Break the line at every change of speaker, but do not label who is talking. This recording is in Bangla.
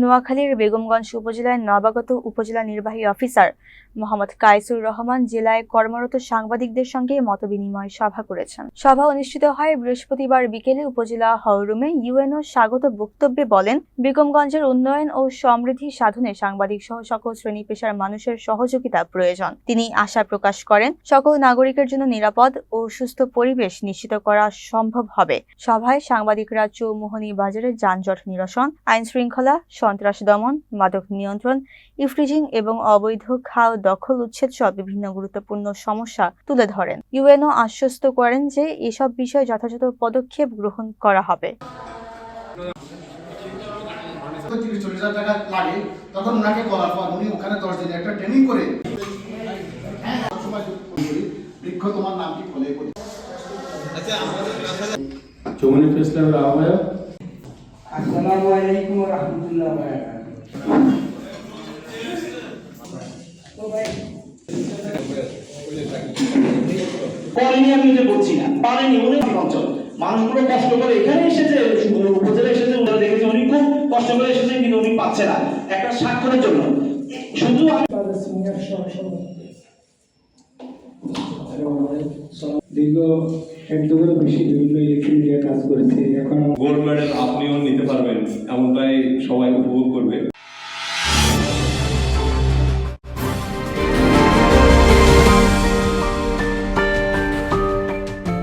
নোয়াখালীর বেগমগঞ্জ উপজেলায় নবাগত উপজেলা নির্বাহী অফিসার মোহাম্মদ কাইসুর রহমান জেলায় কর্মরত সাংবাদিকদের সঙ্গে মতবিনিময় সভা করেছেন। সভা অনুষ্ঠিত হয় বৃহস্পতিবার বিকেলে উপজেলা হলরুমে। ইউএনও স্বাগত বক্তব্যে বলেন, বেগমগঞ্জের উন্নয়ন ও সমৃদ্ধি সাধনে সাংবাদিক সহ সকল শ্রেণি পেশার মানুষের সহযোগিতা প্রয়োজন। তিনি আশা প্রকাশ করেন, সকল নাগরিকের জন্য নিরাপদ ও সুস্থ পরিবেশ নিশ্চিত করা সম্ভব হবে। সভায় সাংবাদিকরা চৌমোহনী বাজারে যানজট নিরসন আইন শৃঙ্খলা সন্ত্রাস দমন মাদক নিয়ন্ত্রণ ইফ্রিজিং এবং অবৈধ খাল দখল উচ্ছেদ সহ বিভিন্ন গুরুত্বপূর্ণ সমস্যা তুলে ধরেন। ইউএনও আশ্বস্ত করেন যে এসব বিষয়ে যথাযথ পদক্ষেপ গ্রহণ করা হবে।
তিরিশ চল্লিশ হাজার টাকা লাগে তখন ওনাকে বলার পর উনি ওখানে দশ দিন একটা ট্রেনিং করে সবসময় বলি, বৃক্ষ তোমার নাম কি ফলে
চৌমনি প্রেস আহ্বায়ক
আসসালামু আলাইকুম রহমতুল্লাহ
আমি এটা বলছি না। পারেনি উনি অঞ্চল। মানুষগুলো কষ্ট করে এখানে এসেছে উপজেলা এসেছে, ওনারা দেখেছে উনি খুব কষ্ট করে এসেছে, কিন্তু উনি পাচ্ছে না। একটা স্বাক্ষরের জন্য। শুধু
দীর্ঘ এক বেশি বিভিন্ন ইলেকট্রিক কাজ করেছে। এখন
গোল্ড মেডেল আপনিও নিতে পারবেন। এমনটাই সবাই উপভোগ করবে।